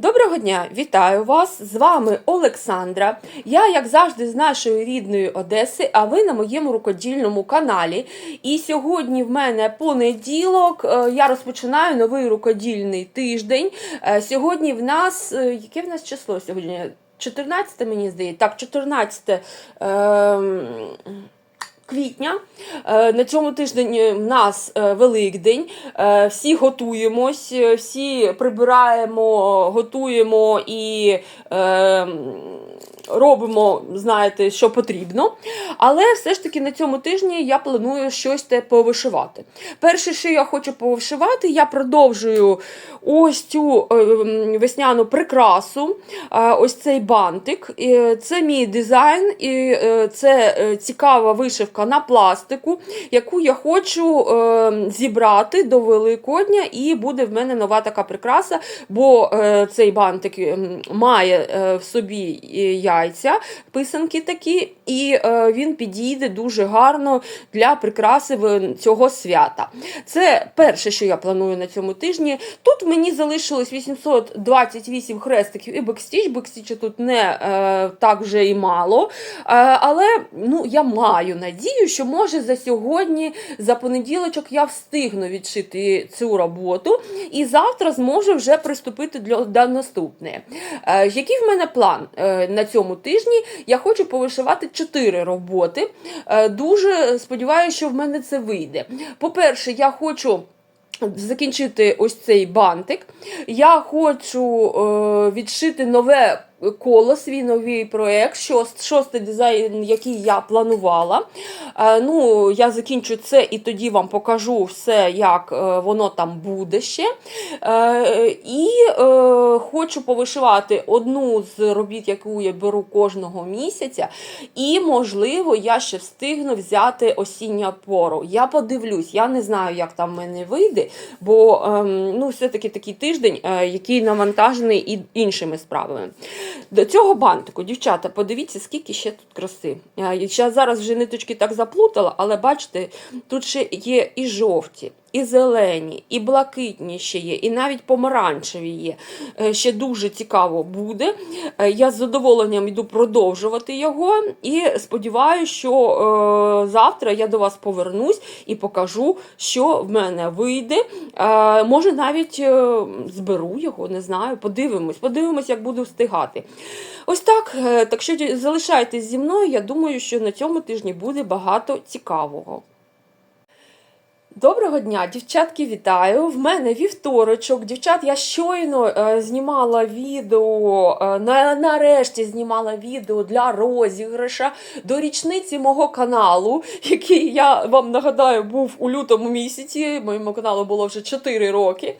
Доброго дня, вітаю вас! З вами Олександра. Я, як завжди, з нашої рідної Одеси, а ви на моєму рукодільному каналі. І сьогодні в мене понеділок. е, Я розпочинаю новий рукодільний тиждень. Е, Сьогодні в нас е, яке в нас число сьогодні? 14 мені здається. Так, 14 ем, квітня. Е, На цьому тижні в нас е, Великдень. Е, Всі готуємось, е, всі прибираємо, готуємо і е, робимо, знаєте, що потрібно. Але все ж таки на цьому тижні я планую щось те повишивати. Перше, що я хочу повишивати, я продовжую ось цю е, весняну прикрасу, е, ось цей бантик. Це мій дизайн, і е, це цікава вишивка на пластику, яку я хочу зібрати до Великодня, і буде в мене нова така прикраса, бо цей бантик має в собі яйця, писанки такі, і е, він підійде дуже гарно для прикраси цього свята. Це перше, що я планую на цьому тижні. Тут мені залишилось 828 хрестиків і бекстіч. Бекстіча тут не е, так вже і мало. Е, але ну, я маю надію, що може за сьогодні, за понеділочок, я встигну відшити цю роботу, і завтра зможу вже приступити до наступної. Е, який в мене план е, на цьому тижні? Я хочу повишивати 4 роботи. Е, дуже сподіваюся, що в мене це вийде. По-перше, я хочу. Закінчити ось цей бантик. Я хочу е, відшити нове коло, свій новий проєкт, шост, шостий дизайн, який я планувала. Е, ну, я закінчу це і тоді вам покажу все, як е, воно там буде ще. Е, і хочу повишивати одну з робіт, яку я беру кожного місяця. І, можливо, я ще встигну взяти осінню пору. Я подивлюсь, я не знаю, як там в мене вийде, бо ем, ну, все-таки такий тиждень, який навантажений і іншими справами. До цього бантику, дівчата, подивіться, скільки ще тут краси. Е, Я зараз вже ниточки так заплутала, але бачите, тут ще є і жовті. І зелені, і блакитні ще є, і навіть помаранчеві є. Е, Ще дуже цікаво буде. Е, Я з задоволенням йду продовжувати його і сподіваюся, що е, завтра я до вас повернусь і покажу, що в мене вийде. Може, навіть зберу його, не знаю. Подивимось, подивимось, як буду встигати. Ось так. Так що залишайтесь зі мною. Я думаю, що на цьому тижні буде багато цікавого. Доброго дня, дівчатки, вітаю! В мене вівторочок. Дівчат, я щойно е, знімала відео, е, на, нарешті знімала відео для розіграша до річниці мого каналу, який я вам нагадаю був у лютому місяці. Моєму каналу було вже 4 роки.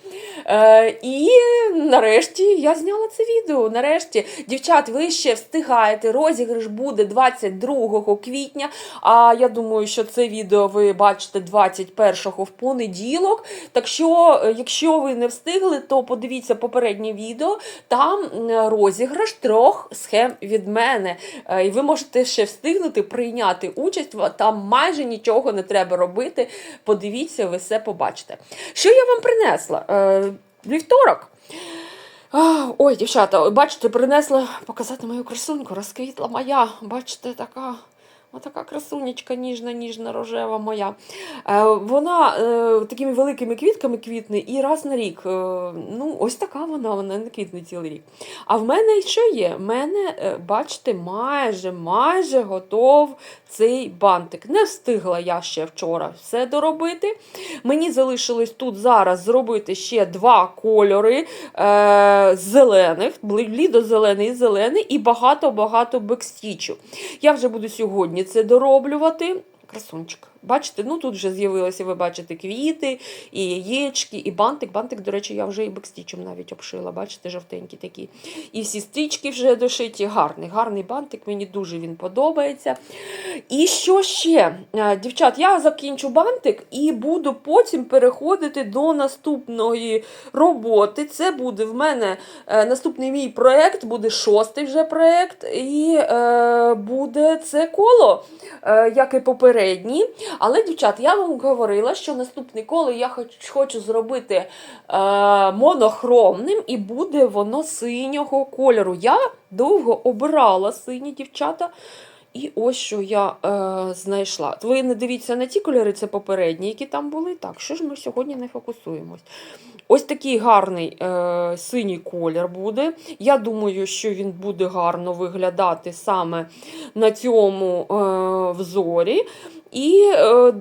Е, і нарешті я зняла це відео. Нарешті, дівчат, ви ще встигаєте. Розіграш буде 22 квітня. А я думаю, що це відео ви бачите 21 в понеділок. Так що, е, якщо ви не встигли, то подивіться попереднє відео. Там розіграш трьох схем від мене. Е, І ви можете ще встигнути прийняти участь. Там майже нічого не треба робити. Подивіться, ви все побачите. Що я вам принесла? Е, Вівторок. Ой, дівчата, бачите, принесла показати мою красуньку, розквітла моя. Бачите, така. Отака красунечка ніжна, ніжна, рожева моя. Е, вона е, такими великими квітками квітне і раз на рік. Е, ну, ось така вона, вона не квітне цілий рік. А в мене що є? В мене, бачите, майже, майже готов цей бантик. Не встигла я ще вчора все доробити. Мені залишилось тут зараз зробити ще два кольори е, зелених, блідо-зелений і зелений, і багато-багато бекстічу. Я вже буду сьогодні це дороблювати. Красунчик. Бачите, ну тут вже з'явилися, ви бачите, квіти, і яєчки, і бантик. Бантик, до речі, я вже і бекстічем навіть обшила. Бачите, жовтенькі такі. І всі стрічки вже дошиті. Гарний, гарний бантик, мені дуже він подобається. І що ще? Е, Дівчат, я закінчу бантик і буду потім переходити до наступної роботи. Це буде в мене е, наступний мій проєкт, буде шостий вже проєкт, і е, буде це коло, як і попередній. Але, дівчат, я вам говорила, що наступне коло я хоч, хочу зробити е, монохромним і буде воно синього кольору. Я довго обирала сині дівчата. І ось що я е, знайшла. Ви не дивіться на ті кольори, це попередні, які там були. Так, що ж ми сьогодні не фокусуємось? Ось такий гарний е, синій колір буде. Я думаю, що він буде гарно виглядати саме на цьому е, взорі. І е,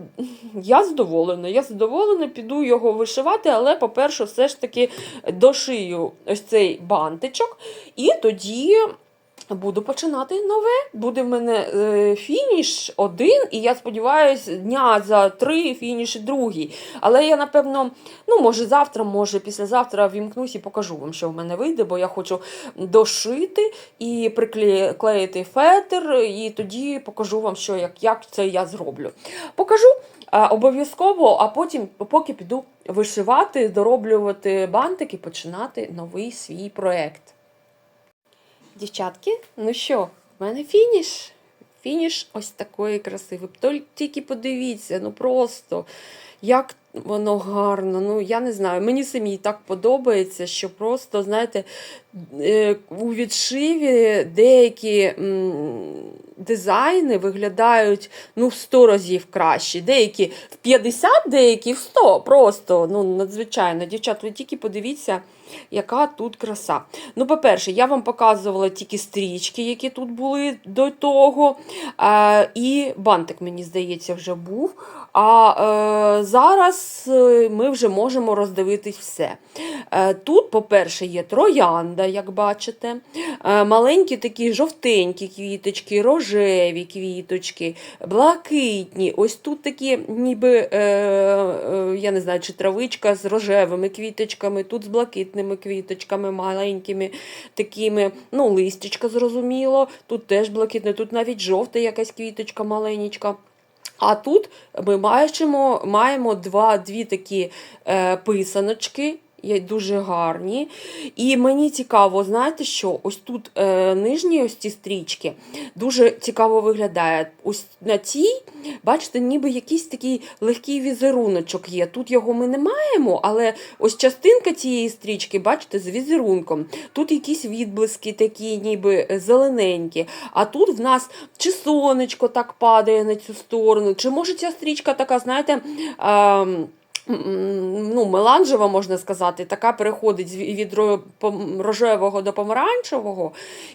я задоволена. Я задоволена, піду його вишивати, але, по-перше, все ж таки дошию ось цей бантичок. І тоді буду починати нове. Буде в мене е, фініш один, і я сподіваюся, дня за три фініш другий. Але я, напевно, ну, може, завтра, може, післязавтра вімкнусь і покажу вам, що в мене вийде, бо я хочу дошити і приклеїти фетр, і тоді покажу вам, що як, як це я зроблю. Покажу. Обов'язково, а потім, поки піду вишивати, дороблювати бантики, починати новий свій проєкт. Дівчатки, ну що, в мене фініш. Фініш ось такої краси. Ви тільки подивіться, ну просто як воно гарно. Ну, я не знаю. Мені самій так подобається, що просто, знаєте, е, у відшиві деякі дизайни виглядають ну, в 100 разів краще. Деякі в 50, деякі в 100. Просто ну, надзвичайно. Дівчат, ви тільки подивіться, яка тут краса. Ну, по-перше, я вам показувала тільки стрічки, які тут були до того. І бантик, мені здається, вже був. А е, зараз е, ми вже можемо роздивитись все. Е, тут, по-перше, є троянда, як бачите, маленькі такі жовтенькі квіточки, рожеві квіточки, блакитні. Ось тут такі, ніби, я не знаю, чи травичка з рожевими квіточками, тут з блакитними квіточками, маленькими такими, ну, листячка, зрозуміло, тут теж блакитне, тут навіть жовта якась квіточка маленька. А тут ми маємо, маємо два, дві такі е, писаночки. Дуже гарні. І мені цікаво, знаєте що? Ось тут е, нижні ось ці стрічки дуже цікаво виглядає. Ось на цій, бачите, ніби якийсь такий легкий візеруночок є. Тут його ми не маємо, але ось частинка цієї стрічки, бачите, з візерунком. Тут якісь відблиски такі, ніби зелененькі. А тут в нас чи сонечко так падає на цю сторону, чи може ця стрічка така, знаєте. м, ну, меланжева, можна сказати, така переходить від рожевого до помаранчевого,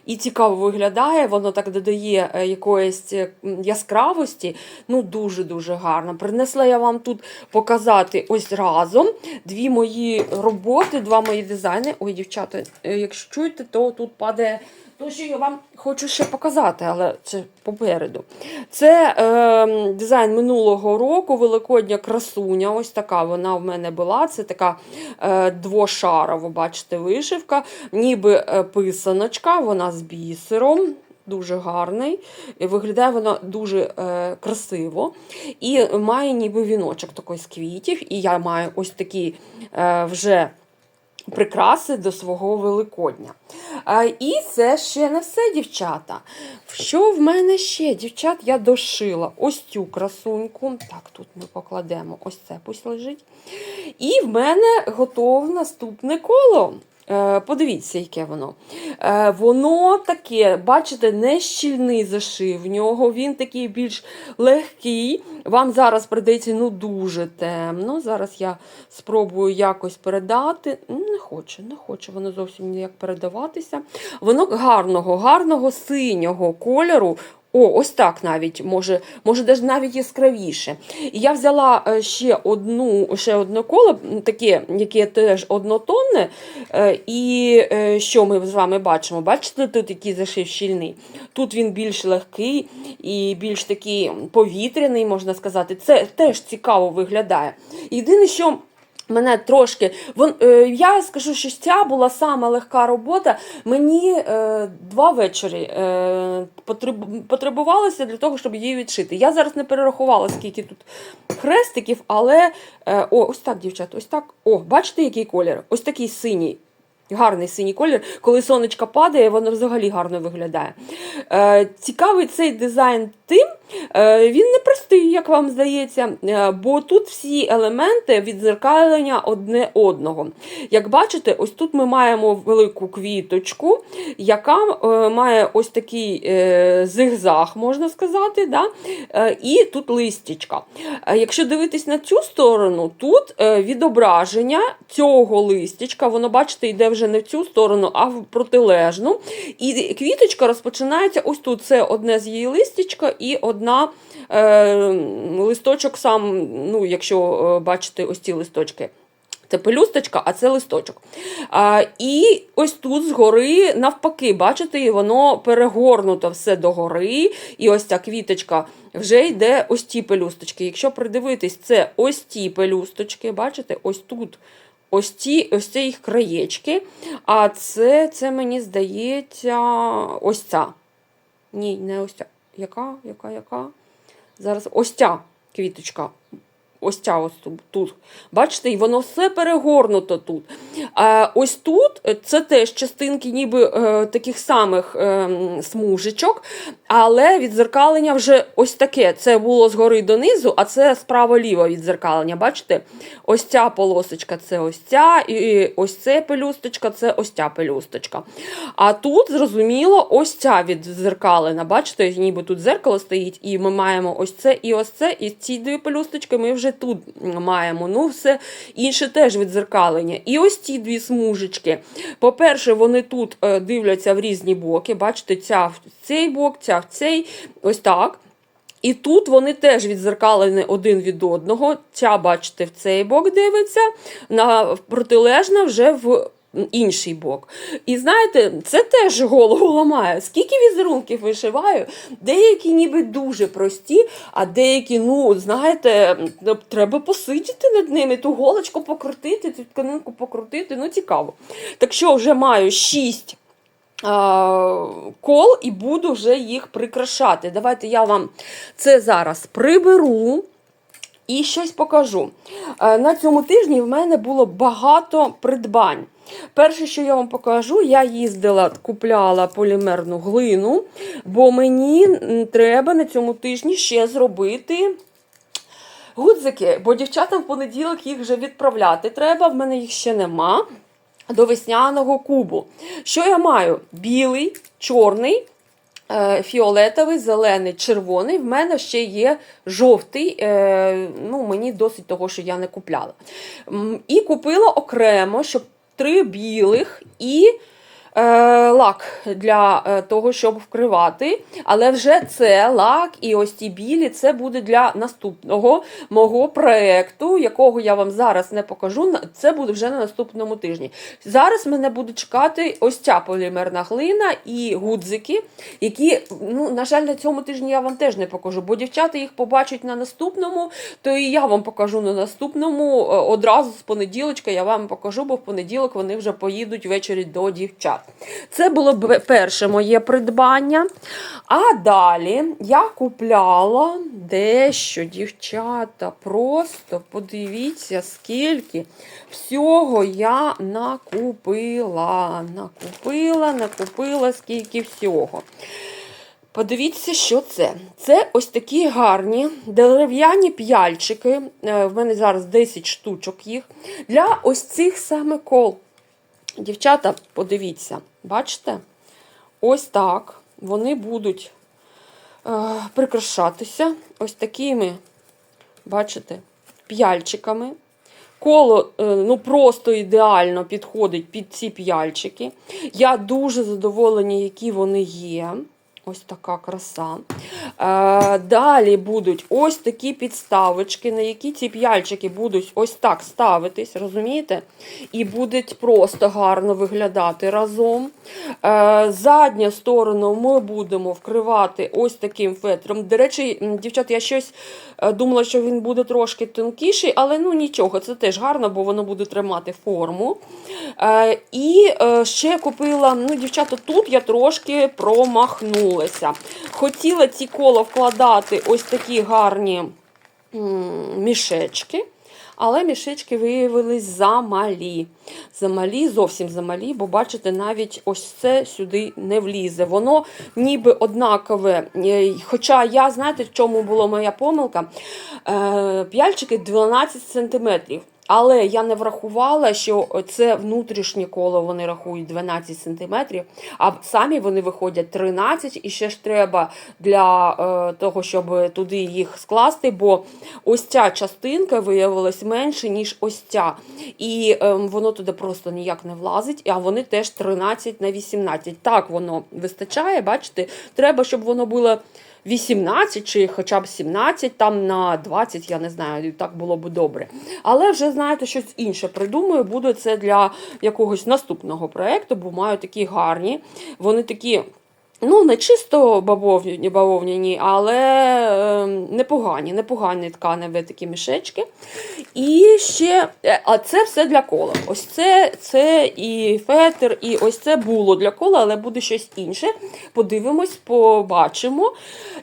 і цікаво виглядає, воно так додає е, якоїсь е, яскравості. Ну, дуже-дуже гарно. Принесла я вам тут показати ось разом дві мої роботи, два мої дизайни. Ой, дівчата, е, якщо чуєте, то тут падає. То, що я вам хочу ще показати, але це попереду. Це е, дизайн минулого року, Великодня красуня. Ось така вона в мене була. Це така е, двошарова, бачите, вишивка, ніби е, писаночка, вона з бісером. Дуже гарний, виглядає вона дуже е, красиво. І має ніби віночок такий з квітів. І я маю ось такі е, вже прикраси до свого Великодня. А, і це ще не все, дівчата. Що в мене ще? Дівчат, я дошила ось цю красуньку. Так, тут ми покладемо ось це пусть лежить. І в мене готове наступне коло. Е, Подивіться, яке воно. Е, Воно таке, бачите, не щільний зашив в нього, він такий більш легкий. Вам зараз прийдеться ну, дуже темно. Зараз я спробую якось передати. Не хоче, не хоче воно зовсім ніяк передаватися. Воно гарного, гарного синього кольору. О, ось так навіть, може, може навіть яскравіше. І я взяла е, ще одну, ще одне коло, таке, яке теж однотонне. е, І е, що ми з вами бачимо? Бачите, тут який зашив щільний. Тут він більш легкий і більш такий повітряний, можна сказати. Це теж цікаво виглядає. Єдине, що. Мене трошки. Вон, е, я скажу, що ця була сама легка робота. Мені е, два вечори е, потребувалося для того, щоб її відшити. Я зараз не перерахувала, скільки тут хрестиків, але е, о, ось так, дівчата, ось так. О, бачите, який колір? Ось такий синій. Гарний синій колір, коли сонечко падає, воно взагалі гарно виглядає. Е, цікавий цей дизайн тим, е, він не простий. як вам здається, е, бо тут всі елементи відзеркалення одне одного. Як бачите, ось тут ми маємо велику квіточку, яка має ось такий зигзаг, можна сказати. Да? І тут листячка. Якщо дивитись на цю сторону, тут відображення цього листячка, воно, бачите, йде вже не в цю сторону, а в протилежну. І квіточка розпочинається ось тут. Це одне з її листячка і одна е, листочок сам, ну, якщо е, бачите ось ці листочки. Це пелюсточка, а це листочок. А, і ось тут згори, навпаки, бачите, воно перегорнуто все догори. І ось ця квіточка вже йде ось ті пелюсточки. Якщо придивитись, це ось ті пелюсточки, бачите, ось тут. Ось ці, ось це їх краєчки. А це, це мені здається, ось ця. Ні, не ось ця. Яка? Яка, яка? Зараз ось ця квіточка. Ось ця ось тут. Бачите, і воно все перегорнуто тут. А ось тут це теж частинки ніби е, таких самих е, смужечок, але відзеркалення вже ось таке. Це було згори донизу, а це справа-ліво відзеркалення. Бачите? Ось ця полосочка це ось ця, і ось це пелюсточка, це ось ця пелюсточка. А тут, зрозуміло, ось ця відзеркалена. Бачите, ніби тут зеркало стоїть, і ми маємо ось це і ось це, і ці дві пелюсточки ми вже тут маємо. Ну, все інше теж відзеркалення. І ось ці дві смужечки. По-перше, вони тут е, дивляться в різні боки. Бачите, ця в цей бок, ця в цей, ось так. І тут вони теж відзеркалені один від одного. Ця, бачите, в цей бок дивиться, на протилежна вже в інший бок. І знаєте, це теж голову ламає. Скільки візерунків вишиваю, деякі ніби дуже прості, а деякі, ну, знаєте, треба посидіти над ними, ту голочку покрутити, цю тканинку покрутити. Ну, цікаво. Так що вже маю шість а, кол і буду вже їх прикрашати. Давайте я вам це зараз приберу. І щось покажу. Е, На цьому тижні в мене було багато придбань. Перше, що я вам покажу, я їздила, купляла полімерну глину, бо мені треба на цьому тижні ще зробити гудзики, бо дівчатам в понеділок їх вже відправляти треба, в мене їх ще нема. До весняного кубу. Що я маю? Білий, чорний, е, фіолетовий, зелений, червоний. В мене ще є жовтий. е, Ну, мені досить того, що я не купляла. І купила окремо, щоб три білих і лак для е, того, щоб вкривати. Але вже це лак і ось ці білі це буде для наступного мого проекту, якого я вам зараз не покажу. Це буде вже на наступному тижні. Зараз мене буде чекати ось ця полімерна глина і гудзики, які, ну, на жаль, на цьому тижні я вам теж не покажу, бо дівчата їх побачать на наступному, то і я вам покажу на наступному. е, Одразу з понеділочка я вам покажу, бо в понеділок вони вже поїдуть ввечері до дівчат. Це було перше моє придбання. А далі я купляла дещо, дівчата. Просто подивіться, скільки всього я накупила. Накупила, накупила, скільки всього. Подивіться, що це. Це ось такі гарні дерев'яні п'яльчики. Е, В мене зараз 10 штучок їх. Для ось цих саме кол. Дівчата, подивіться, бачите? Ось так вони будуть е, прикрашатися ось такими, бачите, п'яльчиками. Коло е, ну, просто ідеально підходить під ці п'яльчики. Я дуже задоволена, які вони є. Ось така краса. Е, далі будуть ось такі підставочки, на які ці п'яльчики будуть ось так ставитись, розумієте? І будуть просто гарно виглядати разом. Е, задню сторону ми будемо вкривати ось таким фетром. До речі, дівчат, я щось е, думала, що він буде трошки тонкіший, але ну нічого, це теж гарно, бо воно буде тримати форму. І ще купила, ну, дівчата, тут я трошки промахнулася. Хотіла ці кола вкладати ось такі гарні мішечки. але мішечки виявились замалі. Замалі, зовсім замалі, бо бачите, навіть ось це сюди не влізе. Воно ніби однакове. Е, Хоча я, знаєте, в чому була моя помилка? Е, П'яльчики 12 см. Але я не врахувала, що це внутрішнє коло вони рахують 12 см, а самі вони виходять 13 і ще ж треба для е, того, щоб туди їх скласти, бо ось ця частинка виявилась менше, ніж ось ця. І е, воно туди просто ніяк не влазить, а вони теж 13 на 18. Так воно вистачає, бачите, треба, щоб воно було. 18 чи хоча б 17, там на 20, я не знаю, так було б добре. Але вже знаєте, щось інше придумаю. Буду це для якогось наступного проєкту, бо маю такі гарні. Вони такі. Ну, не чисто бавовняні, бавовняні, але е, непогані, непогані тканеві такі мішечки. І ще, е, а це все для кола. Ось це, це і фетр, і ось це було для кола, але буде щось інше. Подивимось, побачимо.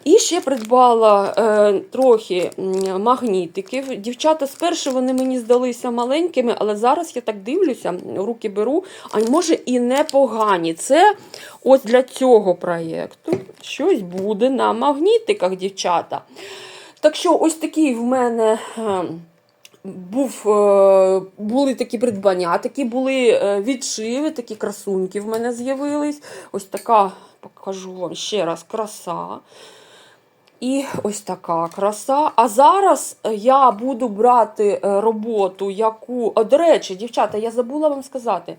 І ще придбала е, трохи магнітиків. Дівчата, спершу вони мені здалися маленькими, але зараз я так дивлюся, руки беру, а може і непогані. Це ось для цього проєкту щось буде на магнітиках, дівчата. Так що, ось такий в мене. е, Був, е, були такі придбання, такі були е, відшиви, такі красуньки в мене з'явились. Ось така, покажу вам ще раз, краса. І ось така краса. А зараз я буду брати е, роботу, яку. О, до речі, дівчата, я забула вам сказати.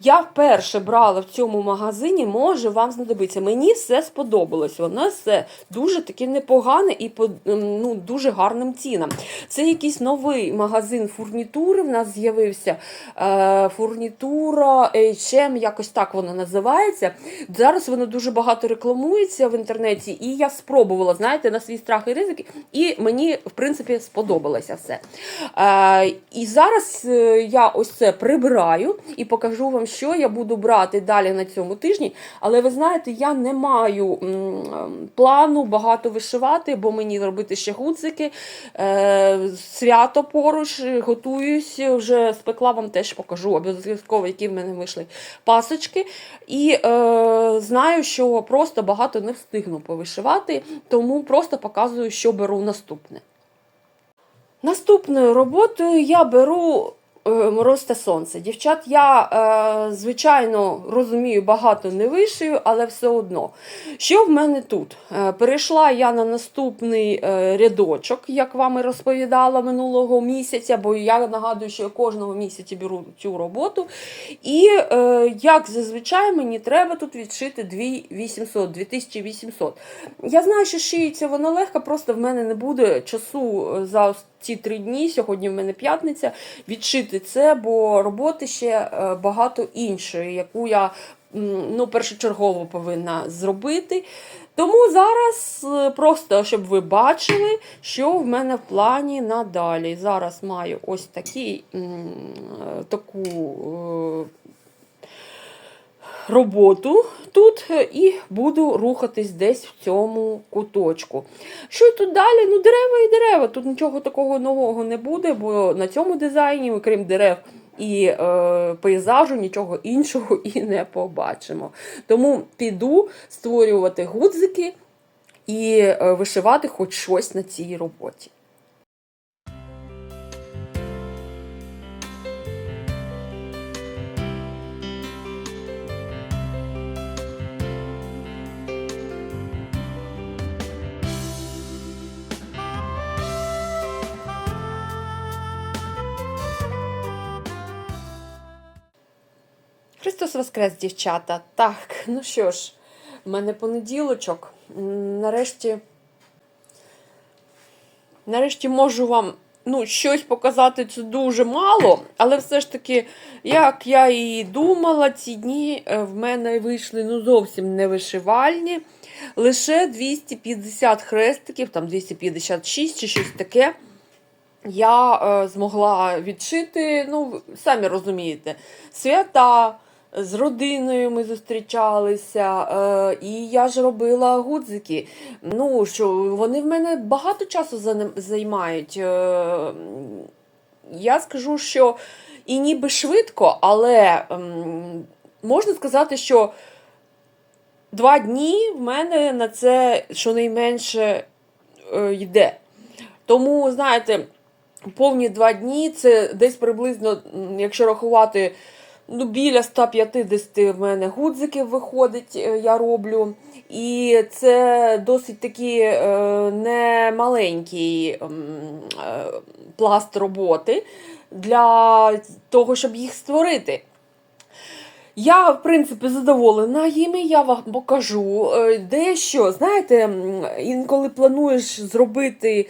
Я вперше брала в цьому магазині, може вам знадобиться. Мені все сподобалось. Воно все дуже таке непогане і по ем, ну, дуже гарним цінам. Це якийсь новий магазин фурнітури. В нас з'явився е, фурнітура H&M, якось так воно називається. Зараз воно дуже багато рекламується в інтернеті, і я спробувала, знаєте, на свій страх і ризики, і мені, в принципі, сподобалося все. Е, і зараз е, я ось це прибираю і покажу вам, що я буду брати далі на цьому тижні. Але ви знаєте, я не маю плану багато вишивати, бо мені робити ще гудзики. Е, свято поруч, готуюсь, вже спекла вам теж покажу обов'язково, які в мене вийшли пасочки. І е, знаю, що просто багато не встигну повишивати, тому просто показую, що беру наступне. Наступною роботою я беру мороз та сонце. Дівчат, я, е, звичайно, розумію, багато не вишию, але все одно. Що в мене тут? Е, перейшла я на наступний е, рядочок, як вам і розповідала минулого місяця, бо я нагадую, що я кожного місяця беру цю роботу. І е, як зазвичай мені треба тут відшити 2800, 2800. Я знаю, що шиється воно легко, просто в мене не буде часу е, за ось ці три дні. Сьогодні в мене п'ятниця. Відшити це, бо роботи ще е, багато іншої, яку я ну, першочергово повинна зробити. Тому зараз е, просто, щоб ви бачили, що в мене в плані надалі. Зараз маю ось такий, е, таку роботу тут е, і буду рухатись десь в цьому куточку. Що тут далі? Ну, дерева і дерева. Тут нічого такого нового не буде, бо на цьому дизайні, окрім дерев і е, пейзажу, нічого іншого і не побачимо. Тому піду створювати гудзики і е, вишивати хоч щось на цій роботі. Христос Воскрес, дівчата. Так, ну що ж, в мене понеділочок. Нарешті, нарешті можу вам ну, щось показати це дуже мало, але все ж таки, як я і думала, ці дні е, в мене вийшли ну, зовсім не вишивальні. Лише 250 хрестиків, там 256 чи щось таке. Я е, змогла відшити, ну, самі розумієте, свята. З родиною ми зустрічалися, е, і я ж робила гудзики. Ну, що вони в мене багато часу займають. Е, я скажу, що і ніби швидко, але ем, можна сказати, що два дні в мене на це щонайменше е, йде. Тому, знаєте, повні два дні це десь приблизно, якщо рахувати, ну, біля 150 в мене гудзиків виходить, е, я роблю. І це досить такий е, немаленький е, пласт роботи для того, щоб їх створити. Я, в принципі, задоволена їми, я вам покажу Е, дещо. Знаєте, інколи плануєш зробити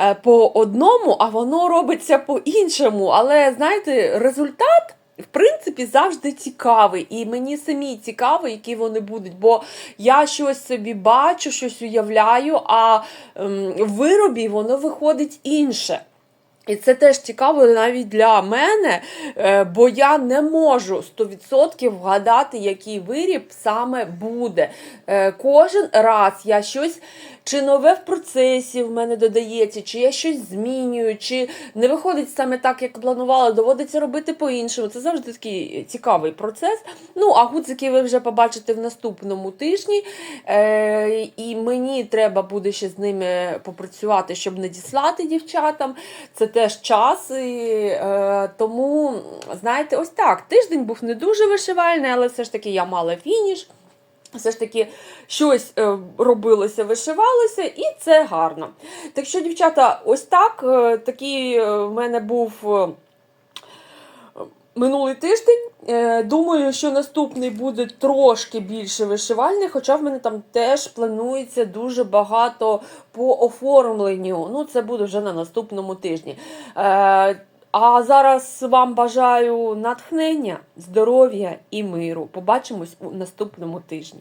е, по одному, а воно робиться по-іншому. Але знаєте, результат. В принципі, завжди цікавий, і мені самі цікаво, які вони будуть, бо я щось собі бачу, щось уявляю, а ем, в виробі воно виходить інше. І це теж цікаво навіть для мене, е, бо я не можу 100% вгадати, який виріб саме буде. Е, Кожен раз я щось чи нове в процесі в мене додається, чи я щось змінюю, чи не виходить саме так, як планувала, доводиться робити по-іншому. Це завжди такий цікавий процес. Ну, а гудзики ви вже побачите в наступному тижні. Е, і мені треба буде ще з ними попрацювати, щоб надіслати дівчатам. Це теж час. І, е, тому, знаєте, ось так. Тиждень був не дуже вишивальний, але все ж таки я мала фініш. Все ж таки щось е, робилося, вишивалося, і це гарно. Так що, дівчата, ось так. е, Такий е, в мене був. Минулий тиждень. Думаю, що наступний буде трошки більше вишивальний, хоча в мене там теж планується дуже багато по оформленню. Ну, це буде вже на наступному тижні. А зараз вам бажаю натхнення, здоров'я і миру. Побачимось у наступному тижні.